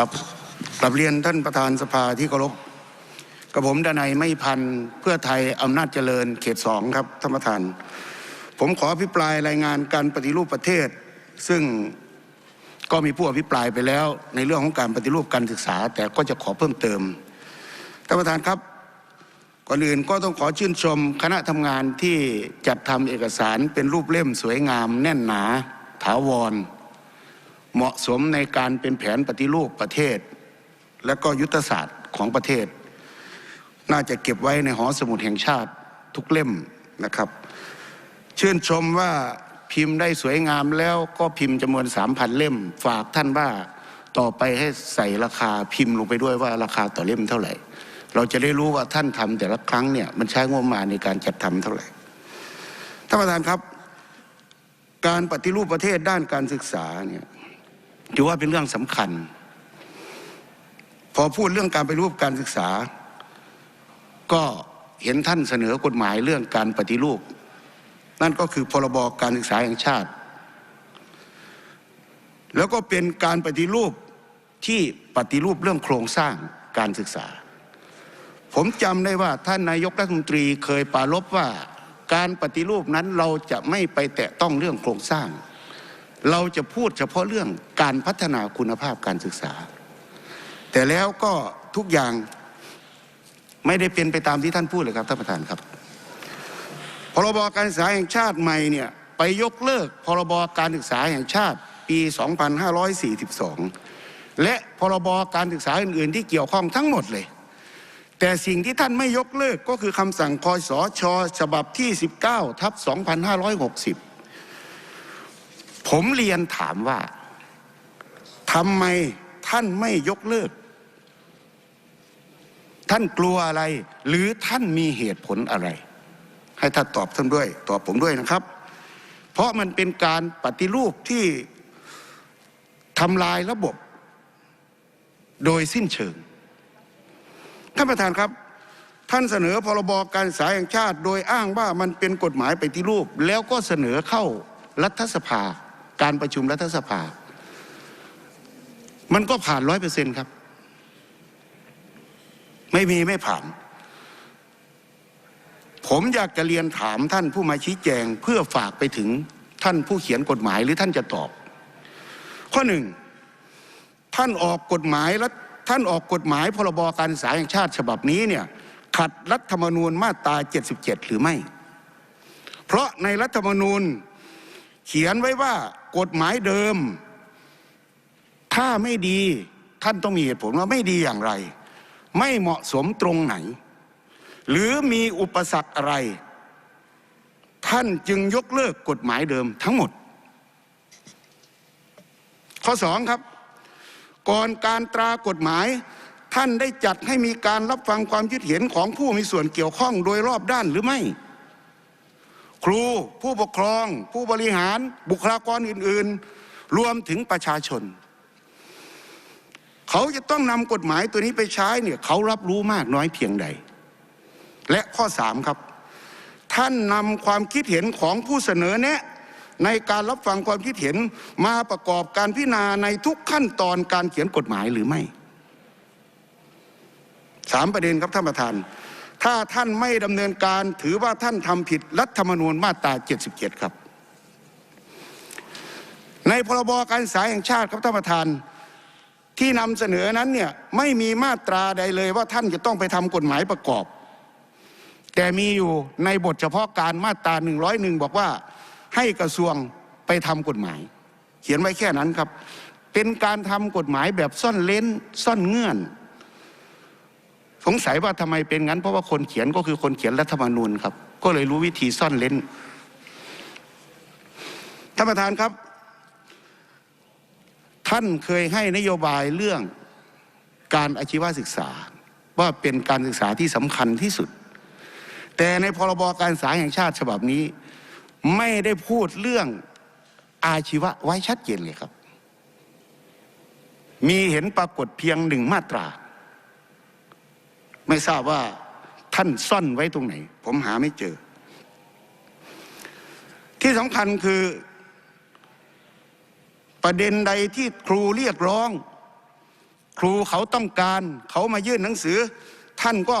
ครับกลับเรียนท่านประธานสภาที่เคารพกับผมดนัยไม่พันเพื่อไทยอำนาจเจริญเขตสองครับท่านประธาน ผมขออภิปรายรายงานการปฏิรูปประเทศ ซึ่งก็มีผู้อภิปรายไปแล้ว ในเรื่องของการปฏิรูปการศึกษา แต่ก็จะขอเพิ่มเติมท่านประธานครับ ก่อนอื่นก็ต้องขอชื่นชมคณะทำงานที่จัดทำเอกสารเป็นรูปเล่มสวยงาม แน่นหนา ถาวร เหมาะสมในการเป็นแผนปฏิรูปประเทศ และก็ยุทธศาสตร์ของประเทศ น่าจะเก็บไว้ในหอสมุดแห่งชาติทุกเล่มนะครับ ชื่นชมว่าพิมพ์ได้สวยงามแล้วก็พิมพ์จำนวนสามพันเล่ม ฝากท่านว่าต่อไปให้ใส่ราคาพิมพ์ลงไปด้วยว่าราคาต่อเล่มเท่าไหร่ เราจะได้รู้ว่าท่านทำแต่ละครั้งเนี่ยมันใช้งบมาในการจัดทำเท่าไหร่ท่านประธานครับ การปฏิรูปประเทศด้านการศึกษาเนี่ย ถือว่าเป็นเรื่องสำคัญ พอพูดเรื่องการไปรูปการศึกษา ก็เห็นท่านเสนอกฎหมายเรื่องการปฏิรูป นั่นก็คือพรบการศึกษาแห่งชาติ แล้วก็เป็นการปฏิรูปที่ปฏิรูปเรื่องโครงสร้างการศึกษา ผมจำได้ว่าท่านนายกรัฐมนตรีเคยปารภว่าการปฏิรูปนั้นเราจะไม่ไปแตะต้องเรื่องโครงสร้าง เราจะพูดเฉพาะเรื่องการพัฒนาคุณภาพการศึกษา แต่แล้วก็ทุกอย่างไม่ได้เป็นไปตามที่ท่านพูดเลยครับท่านประธานครับ พรบการศึกษาแห่งชาติใหม่เนี่ยไปยกเลิกพรบการศึกษาแห่งชาติปี 2542 และพรบการศึกษาอื่น ๆ ที่เกี่ยวข้องทั้งหมดเลย แต่สิ่งที่ท่านไม่ยกเลิกก็คือคำสั่งคอสชฉบับที่ 19ทับ2560 ผมเรียนถามว่าทำไมท่านไม่ยกเลิก ท่านกลัวอะไร หรือท่านมีเหตุผลอะไร ให้ท่านตอบท่านด้วย ตอบผมด้วยนะครับ เพราะมันเป็นการปฏิรูปที่ทำลายระบบ โดยสิ้นเชิง ท่านประธานครับ ท่านเสนอพรบการศึกษาแห่งชาติ โดยอ้างว่ามันเป็นกฎหมายปฏิรูป แล้วก็เสนอเข้ารัฐสภา การประชุมรัฐสภา มันก็ผ่านร้อยเปอร์เซ็นต์ครับ ไม่มีไม่ผ่าน ผมอยากจะเรียนถามท่านผู้มาชี้แจงเพื่อฝากไปถึงท่านผู้เขียนกฎหมายหรือท่านจะตอบ ข้อหนึ่งท่านออกกฎหมายและท่านออกกฎหมายพรบการศึกษาแห่งชาติฉบับนี้เนี่ยขัดรัฐธรรมนูญมาตรา 77 หรือไม่ เพราะในรัฐธรรมนูญเขียนไว้ว่า กฎหมายเดิม ถ้าไม่ดีท่านต้องมีเหตุผลว่าไม่ดีอย่างไร ไม่เหมาะสมตรงไหน หรือมีอุปสรรคอะไร ท่านจึงยกเลิกกฎหมายเดิมทั้งหมด ข้อสองครับ ก่อนการตรากฎหมาย ท่านได้จัดให้มีการรับฟังความคิดเห็นของผู้มีส่วนเกี่ยวข้องโดยรอบด้านหรือไม่ ครูผู้ปกครอง ผู้บริหารบุคลากรอื่น ๆ รวมถึงประชาชน เขาจะต้องนำกฎหมายตัวนี้ไปใช้เนี่ยเขารับรู้มากน้อยเพียงใด และข้อสามครับ ท่านนำความคิดเห็นของผู้เสนอแนะในการรับฟังความคิดเห็นมาประกอบการพิจารณาในทุกขั้นตอนการเขียนกฎหมายหรือไม่สามประเด็นครับท่านประธาน ถ้าท่านไม่ดำเนินการถือว่าท่านทำผิดรัฐธรรมนูญมาตรา77 ครับ ในพรบการศึกษาแห่งชาติครับท่านประธานที่นำเสนอนั้นเนี่ยไม่มีมาตราใดเลยว่าท่านจะต้องไปทำกฎหมายประกอบ แต่มีอยู่ในบทเฉพาะการมาตรา 101 บอกว่าให้กระทรวงไปทำกฎหมาย เขียนไว้แค่นั้นครับ เป็นการทำกฎหมายแบบซ่อนเล้นซ่อนเงื่อน สงสัยว่าทำไมเป็นงั้น เพราะว่าคนเขียนก็คือคนเขียนรัฐธรรมนูญครับ ก็เลยรู้วิธีซ่อนเล้นท่านประธานครับ ท่านเคยให้นโยบายเรื่องการอาชีวศึกษา ว่าเป็นการศึกษาที่สำคัญที่สุด แต่ในพรบการศึกษาแห่งชาติฉบับนี้ ไม่ได้พูดเรื่องอาชีวะไว้ชัดเจนเลยครับ มีเห็นปรากฏเพียงหนึ่งมาตรา ไม่ทราบว่าท่านซ่อนไว้ตรงไหน ผมหาไม่เจอ ที่สำคัญคือ ประเด็นใดที่ครูเรียกร้อง ครูเขาต้องการเขามายื่นหนังสือ ท่านก็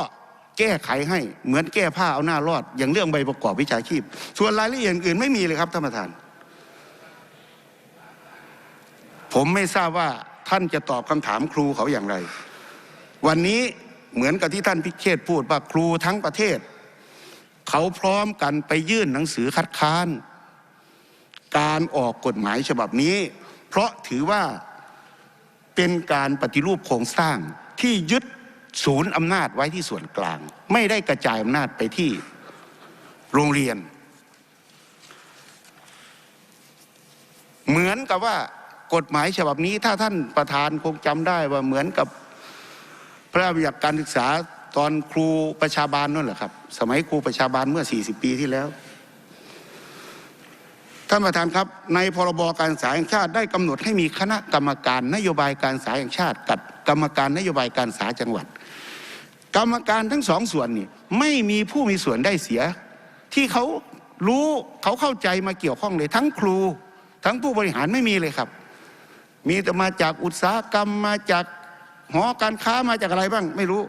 แก้ไขให้ เหมือนแก้ผ้าเอาหน้ารอด อย่างเรื่องใบประกอบวิชาชีพ ส่วนรายละเอียดอื่นไม่มีเลยครับท่านประธาน ผมไม่ทราบว่าท่านจะตอบคำถามครูเขาอย่างไร วันนี้ เหมือนกับที่ท่านพิเชษพูดว่าครูทั้งประเทศ เขาพร้อมกันไปยื่นหนังสือคัดค้าน การออกกฎหมายฉบับนี้ เพราะถือว่าเป็นการปฏิรูปโครงสร้างที่ยึดศูนย์อำนาจไว้ที่ส่วนกลาง ไม่ได้กระจายอำนาจไปที่โรงเรียน เหมือนกับว่ากฎหมายฉบับนี้ถ้าท่านประธานคงจำได้ว่าเหมือนกับ ระราชบัญญัติการศึกษาตอนครูประชาบาลนั่นแหละครับ สมัยครูประชาบาลเมื่อ 40 ปีที่แล้ว ท่านประธานครับ ในพรบการศึกษาแห่งชาติได้กำหนดให้มีคณะกรรมการนโยบายการศึกษาแห่งชาติ กับกรรมการนโยบายการศึกษาจังหวัด กรรมการทั้งสองส่วนนี่ไม่มีผู้มีส่วนได้เสีย ที่เขารู้เขาเข้าใจมาเกี่ยวข้องเลย ทั้งครู ทั้งผู้บริหารไม่มีเลยครับ มีแต่มาจากอุตสาหกรรมมาจาก หอการค้ามาจากอะไรบ้างไม่รู้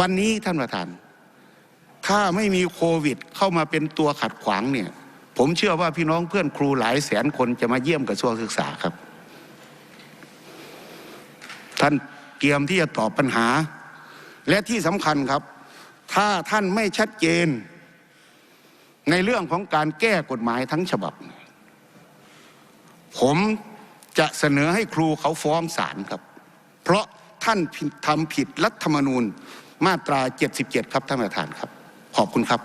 วันนี้ท่านประธาน ถ้าไม่มีโควิด เข้ามาเป็นตัวขัดขวางเนี่ย ผมเชื่อว่าพี่น้องเพื่อนครูหลายแสนคนจะมาเยี่ยมกระทรวงศึกษาครับ ท่านเตรียมที่จะตอบปัญหา และที่สำคัญครับ ถ้าท่านไม่ชัดเจน ในเรื่องของการแก้กฎหมายทั้งฉบับ ผม จะเสนอให้ครูเขาฟ้องศาลครับ เพราะท่านทำผิดรัฐธรรมนูญมาตรา 77 ครับท่านประธานครับ ขอบคุณครับ